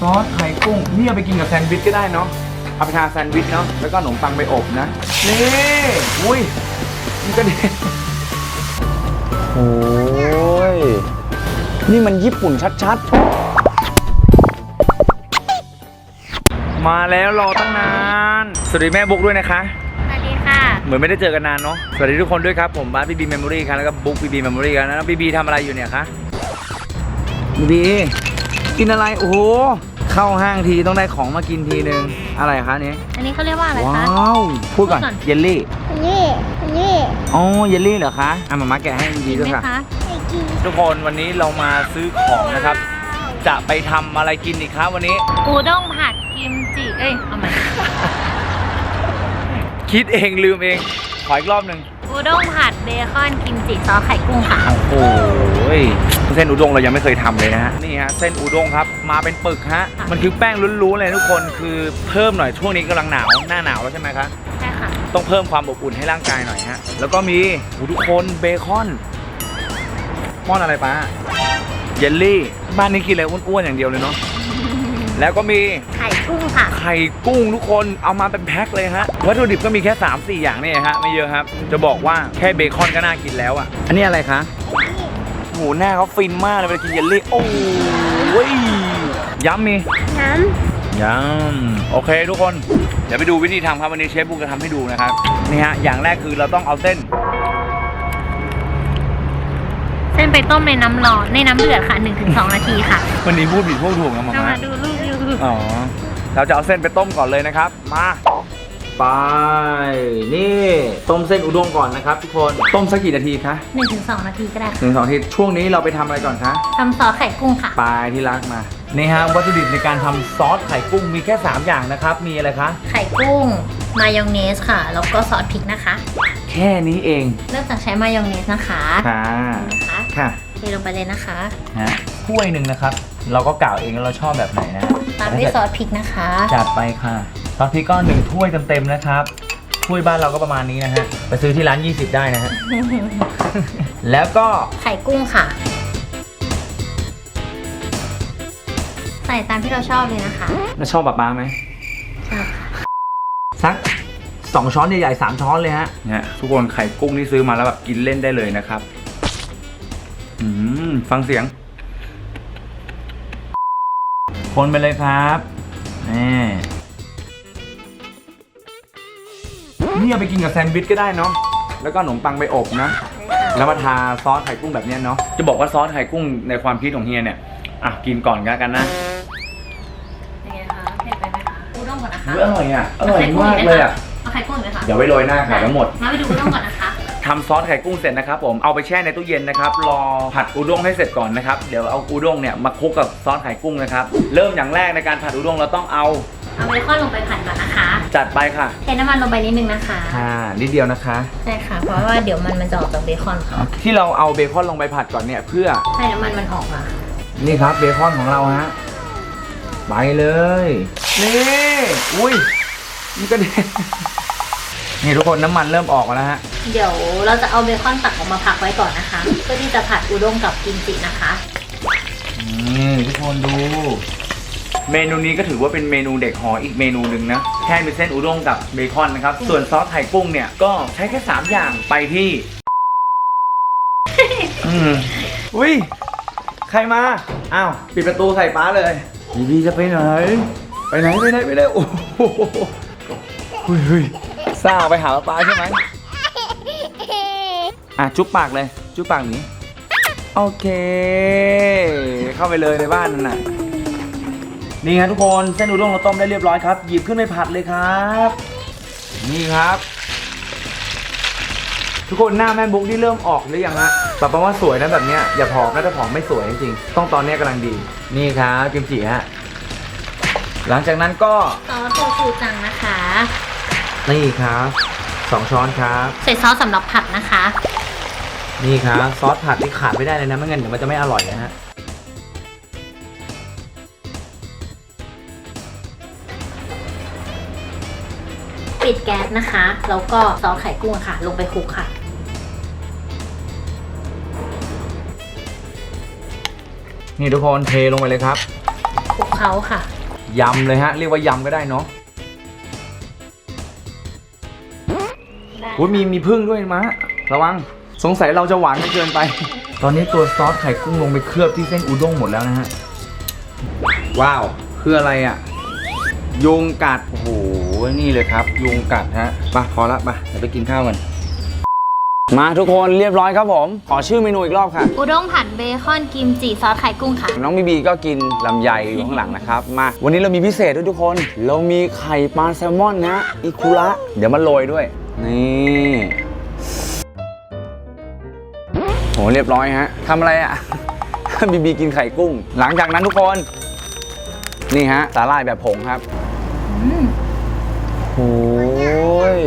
ซอสไข่กุ้งนี่เอาไปกินกับแซนด์วิชก็ได้เนาะเอาไปทานแซนด์วิชเนาะแล้วก็ขนมปังไปอบนะ นี่อุ้ยมันก็เด็นโอ้ยนี่มันญี่ปุ่นชัดๆ มาแล้วรอตั้งนาน สวัสดีแม่บุ๊กด้วยนะคะ สวัสดีค่ะ เหมือนไม่ได้เจอกันนานเนาะสวัสดีทุกคนด้วยครับ ผมบาร์บีบีเมมโมรี่ครับแล้วก็บุ๊กบีบีเมมโมรี่ครับแล้วบีบีทำอะไรอยู่เนี่ยคะบีบี กินอะไร โอ้โห เข้าห้างทีต้องได้ของมากินทีนึง อะไรคะเนี่ยอันนี้เขาเรียกว่าอะไรว้าคะวพูดก่อน พูดก่อน เยลลี่ นี่นี่อ๋อ เยลลี่เหรอคะ อะมามาแกะให้บีบีกินด้วยไหมค่ะ คะ ไอ้กินทุกคนวันนี้เรามาซื้อของนะครับ จะไปทำอะไรกินอีกครับวันนี้ อูด้งผัดกิมจิ เอ้ย เอาใหม่คิดเองลืมเอง ขออีกรอบหนึ่งอูด้งผัดเบคอนกิมจิซอสไข่กุ้งค่ะ โอ้โห เส้นอุด้งเรายังไม่เคยทำเลยนะฮะนี่ฮะเส้นอุด้งครับมาเป็นปึกฮะมันคือแป้งล้วนๆเลยทุกคนคือเพิ่มหน่อยช่วงนี้กำลังหนาวหน้าหนาวแล้วใช่ไหมคะใช่ค่ะต้องเพิ่มความอบอุ่นให้ร่างกายหน่อยฮะแล้วก็มีโอ้ทุกคนเบคอนป้อนอะไรปะเยลลี่บ้านนี้กินอะไรอ้วนๆอย่างเดียวเลยเนาะแล้วก็มีไข่กุ้งค่ะไข่กุ้งทุกคนเอามาเป็นแพ็คเลยฮะวัตถุดิบก็มีแค่ 3 4 อย่างนี่ฮะไม่เยอะครับ จะบอกว่าแค่เบคอนก็น่ากินแล้วอะอันนี้อะไรคะ โหหน้าเขาฟินมากเลยเวลากินเยลลี่ โอ้ยย้ำมีน้ย้ำโอเคทุกคน เดี๋ยวไปดูวิธีทำครับวันนี้เชฟบุ๊กจะทำให้ดูนะครับ นี่ฮะ อย่างแรกคือเราต้องเอาเส้น เส้นไปต้มในน้ำร้อนในน้ำเดือดค่ะ 1-2 นาทีค่ะวันนี้พูดผิดพูดถูกนะหมาเรามามาดูรูปอยู่อ๋อ เราจะเอาเส้นไปต้มก่อนเลยนะครับ มา ไป นี่ต้มเส้นอุด้งก่อนนะครับทุกคนต้มสักกี่นาทีคะ1-2นาทีก็ได้ค่ะหนึ่งสองนาทีช่วงนี้เราไปทำอะไรก่อนคะทำซอสไข่กุ้งค่ะ ไปที่รักมานี่ฮะวัตถุดิบในการทำซอสไข่กุ้งมีแค่ 3 อย่างนะครับ มีอะไรคะ ไข่กุ้ง มายองเนสค่ะ แล้วก็ซอสพริกนะคะ แค่นี้เองเริ่มจากใช้มายองเนสนะคะค่ะนะคะค่ะเทลงไปเลยนะคะ ฮะถ้วยหนึ่งนะครับ เราก็กล่าวเองว่าเราชอบแบบไหนนะตามด้วยซอสพริกนะคะ จัดไปค่ะ ซอสพริกก็หนึ่งถ้วยเต็มๆนะครับ ถ้วยบ้านเราก็ประมาณนี้นะฮะ ไปซื้อที่ร้าน 20 ได้นะฮะ แล้วก็ไข่กุ้งค่ะ ใส่ตามที่เราชอบเลยนะคะแล้วชอบแบบป้าไหมชอบค่ะสักสองช้อนใหญ่ๆสามช้อนเลยฮะเนี่ยทุกคนไข่กุ้งที่ซื้อมาแล้วแบบกินเล่นได้เลยนะครับ อืมฟังเสียง คนไปเลยครับนี่ นี่เอาไปกินกับแซนด์วิชก็ได้เนาะ แล้วก็ขนมปังไปอบนะ แล้วมาทาซอสไข่กุ้งแบบเนี้ยเนาะ จะบอกว่าซอสไข่กุ้งในความคิดของเฮียเนี่ย อะกินก่อนกันนะเป็นไงคะเผ็ดไปไหมคะอูด้งก่อนนะคะอุ๊ยอร่อยอะ อร่อยมากเลยอะ เอาไข่กุ้งไหมคะเดี๋ยวไว้โรยหน้าค่ะทั้งหมดมาไปดูอูด้งก่อนนะคะ ทำซอสไข่กุ้งเสร็จนะครับผมเอาไปแช่ในตู้เย็นนะครับ รอผัดอุด้งให้เสร็จก่อนนะครับ เดี๋ยวเอาอุด้งเนี่ยมาคลุกกับซอสไข่กุ้งนะครับ เริ่มอย่างแรกในการผัดอุด้งเราต้องเอา เอาเบคอนลงไปผัดก่อนนะคะจัดไปค่ะเทน้ำมันลงไปนิดนึงนะคะค่ะนิดเดียวนะคะ ใช่ค่ะ เพราะว่าเดี๋ยวมันมันจะออกจากเบคอนค่ะที่เราเอาเบคอนลงไปผัดก่อนเนี่ยเพื่อให้น้ำมันมันออกมานี่ครับเบคอนของเราฮะไปเลยนี่อุ้ยนี่ก็เด็นนี่ทุกคนน้ำมันเริ่มออกมาแล้วฮะเดี๋ยวเราจะเอาเบคอนตักออกมาพักไว้ก่อนนะคะ เพื่อที่จะผัดอูด้งกับกิมจินะคะนี่ทุกคนดู เมนูนี้ก็ถือว่าเป็นเมนูเด็กหออีกเมนูหนึ่งนะแค่มีเส้นอุด้งกับเบคอนนะครับ ส่วนซอสไข่กุ้งเนี่ยก็ใช้แค่ 3 อย่างไปที่อืมอุ้ยใครมา อ้าว ปิดประตูใส่ป้าเลยบีบีจะไปไหน ไปไหนไปไหนไปไหนโอ้โหเฮ้ยเฮ้ยซ่าไปหาป้าใช่ไหมอะจุ๊บปากเลย จุ๊บปากหนี้โอเค เข้าไปเลยในบ้านนั่นน่ะ นี่ครับทุกคนเส้นอุด้งเราต้มได้เรียบร้อยครับ หยิบขึ้นไปผัดเลยครับ นี่ครับ ทุกคนหน้าแม่บุ๊กนี่เริ่มออกหรือยังฮะแบบว่าสวยนะแบบเนี้ยอย่าผอมนะถ้าผอมไม่สวยจริงๆต้องตอนเนี้ยกำลังดี นี่ครับกิมจิฮะหลังจากนั้นก็ซอสโทฟูจังนะคะ นี่ครับสองช้อนครับ ใส่ซอสสำหรับผัดนะคะ นี่ครับซอสผัดนี่ขาดไม่ได้เลยนะไม่งั้นเดี๋ยวมันจะไม่อร่อยนะฮะ ปิดแก๊สนะคะ แล้วก็ซอสไข่กุ้งค่ะ ลงไปคลุกค่ะ นี่ทุกคนเทลงไปเลยครับคลุกค่ะเขาค่ะ ยำเลยฮะ เรียกว่ายำก็ได้เนาะได้โอ้ยมีมีพึ่งด้วยมะระวังสงสัยเราจะหวานจนเกินไป ตอนนี้ตัวซอสไข่กุ้งลงไปเคลือบที่เส้นอุด้งหมดแล้วนะฮะ ว้าว คืออะไรอะ ยุงกัด โอ้โห นี่เลยครับ ยุงกัดฮะไปพอละไปเดี๋ยวไปกินข้าวกัน มาทุกคนเรียบร้อยครับผม ขอชื่อเมนูอีกรอบค่ะ อุด้งผัดเบคอนกิมจิซอสไข่กุ้งค่ะ น้องบีบีก็กินลำไยอยู่ข้างหลังนะครับ มาวันนี้เรามีพิเศษด้วยทุกคน เรามีไข่ปลาแซลมอนนะอิคุระเดี๋ยวมาโรยด้วย นี่โหเรียบร้อยฮะทำอะไรอะ บีบีกินไข่กุ้ง หลังจากนั้นทุกคน นี่ฮะสาหร่ายแบบผงครับ โอ้ย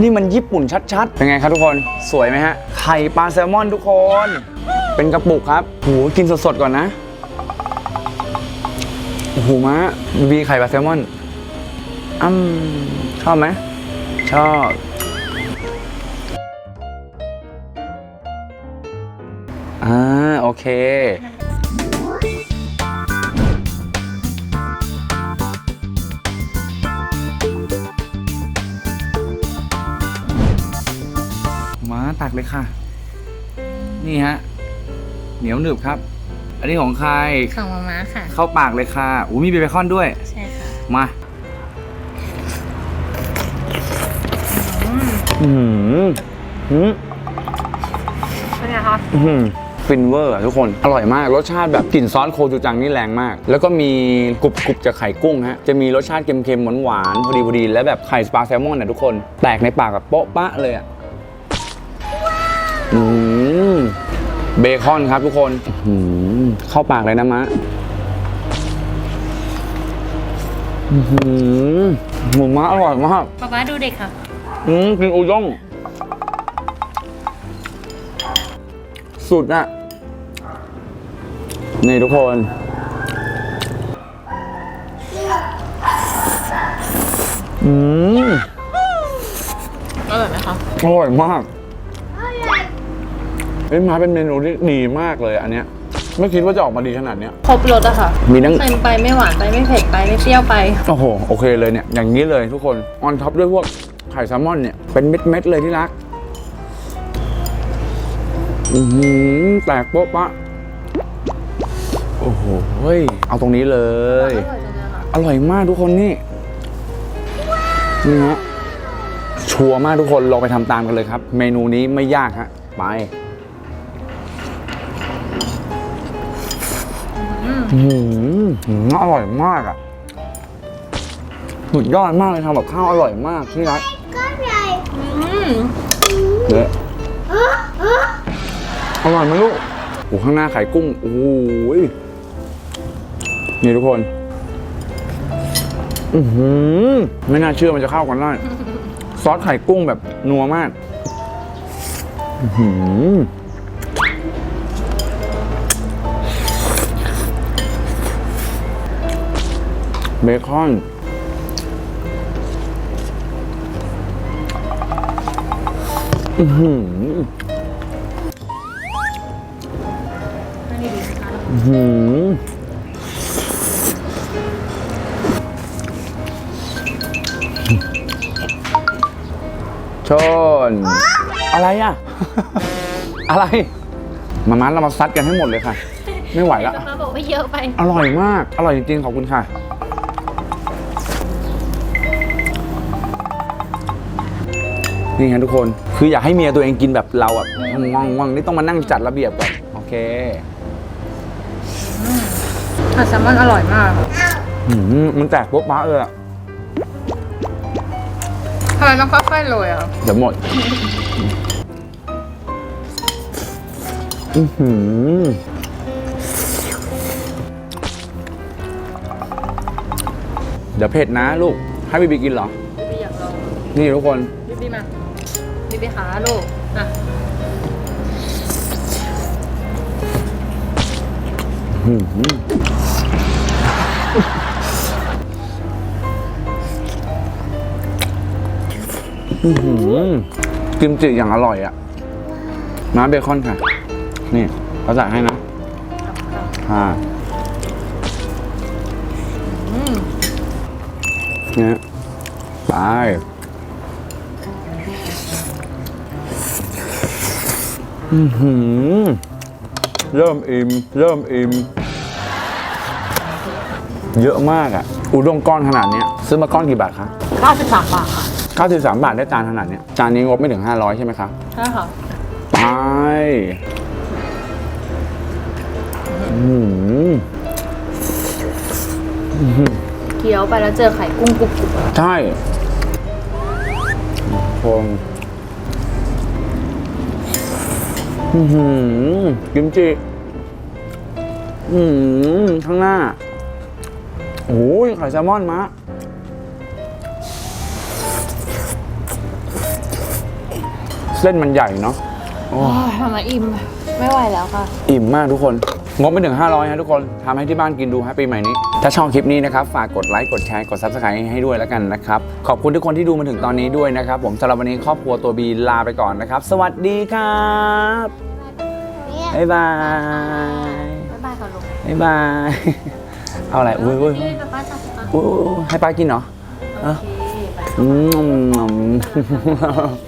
นี่มันญี่ปุ่นชัดๆ เป็นไงครับทุกคน สวยไหมฮะ ไข่ปลาแซลมอนทุกคน เป็นกระปุกครับโหกินสดๆก่อนนะ โอ้โหมะบีบีไข่ปลาแซลมอนอืมชอบไหม ชอบอ่าโอเค มาตักเลยค่ะ นี่ฮะ เหนียวหนึบครับ อันนี้ของใคร ของมาม่าค่ะ เข้าปากเลยค่ะอู้มีเบคอนด้วย ใช่ค่ะ มาอืมอืมเป็นไงคะอืมฟินเวอร์อะทุกคน อร่อยมาก รสชาติแบบกลิ่นซอสโคจูจังนี่แรงมาก แล้วก็มีกรุบกรุบจากไข่กุ้งฮะ จะมีรสชาติเค็มๆหวานๆพอดีพอดี แล้วแบบไข่สปาแซลมอนนะทุกคน แตกในปากแบบโป๊ะปะเลยอะ อืมเบคอนครับทุกคนอื้อหือเข้าปากเลยนะมะอื้อหือหมูมะอร่อยมาก ป๊าป๊าดูเด็กค่ะ อืมกินอุด้งสุดอะนี่ทุกคน อืมอร่อยไหมคะ อร่อยมาก เอ้ยมาเป็นเมนูที่ดีมากเลยอันเนี้ยไม่คิดว่าจะออกมาดีขนาดเนี้ย ครบรสอะค่ะมีทั้ง เค็มไปไม่หวานไปไม่เผ็ดไปไม่เปรี้ยวไป โอ้โห โอเคเลยเนี่ย อย่างนี้เลยทุกคน ออนท็อปด้วยพวกไข่แซลมอนเนี่ย เป็นเม็ดๆเลยที่รัก อือหือแตกโป๊ะปะ โอ้โหเฮ้ยเอาตรงนี้เลย อร่อยจังเลยค่ะอร่อยมากทุกคนนี่ นี่ฮะชัวร์มากทุกคนลองไปทำตามกันเลยครับ เมนูนี้ไม่ยากฮะ ไป อืมอร่อยมากอะสุดยอดมากเลยทำแบบข้าวอร่อยมากที่รักอืมเละอร่อยไหมลูกโอ้ข้างหน้าไข่กุ้งโอ้ยนี่ทุกคนอือหือไม่น่าเชื่อมันจะเข้ากันได้ซอสไข่กุ้งแบบนัวมาก อือหือ เบคอน อือหือไม่ได้ดีนะคะอื้อหือชน อะไรอะ อะไร มามาเรามาซัดกันให้หมดเลยค่ะ ไม่ไหวแล้วป๊าป๊าบอกว่าเยอะไป อร่อยมาก อร่อยจริงๆ ขอบคุณค่ะ นี่ฮะทุกคนคืออยากให้เมียตัวเองกินแบบเราอะว่างว่างๆนี่ต้องมานั่งจัดระเบียบก่อนโอเคผัดแซลมอนอร่อยมากอืมมันแตกโป๊ะป๊ะเลยอะทำไมต้องค่อยๆโรยอะเดี๋ยวหมดอือหือเดี๋ยวเผ็ดนะลูกให้บีบีกินเหรอบิบิอยากลองนี่ทุกคนบิบิมา บิบิขาลูกอะอื้อหืออื้อหือกิมจิอย่างอร่อยอะน้ำเบคอนค่ะ นี่เขาใส่ให้นะค่ะอืม เนี่ยไป อื้อหือเริ่มอิ่มเริ่มอิ่มเยอะมากอะ อุด้งก้อนขนาดเนี้ยซื้อมาก้อนกี่บาทคะ93บาทค่ะ93 บาทได้จานขนาดเนี้ยจานนี้งบไม่ถึง 500 ใช่ไหมคะใช่ค่ะไปอื้อหือเคี้ยวไปแล้วเจอไข่กุ้งกรุบกรุบใช่พง อื้อหือกิมจิอื้อหือข้างหน้าโอ้ยไข่แซลมอนมะเส้นมันใหญ่เนาะโอ้โอ้ยทำไมอิ่ม ไม่ไหวแล้วค่ะ อิ่มมากทุกคน งบไม่ถึง500ฮะทุกคนทำให้ที่บ้านกินดูฮะปีใหม่นี้ ถ้าชอบคลิปนี้นะครับ ฝากกดไลค์กดแชร์กด Subscribe ให้ด้วยแล้วกันนะครับ ขอบคุณทุกคนที่ดูมาถึงตอนนี้ด้วยนะครับ ผมสำหรับวันนี้ครอบครัวตัวบีลาไปก่อนนะครับ สวัสดีครับบ๊ายบายบ๊ายบายค่ะลุงบ๊ายบายเอาอะไรอุ้ยอุ้ยนี่ป้าป้าจับป้าอุ้ยให้ป้ากินเหรอโอเคไปอืม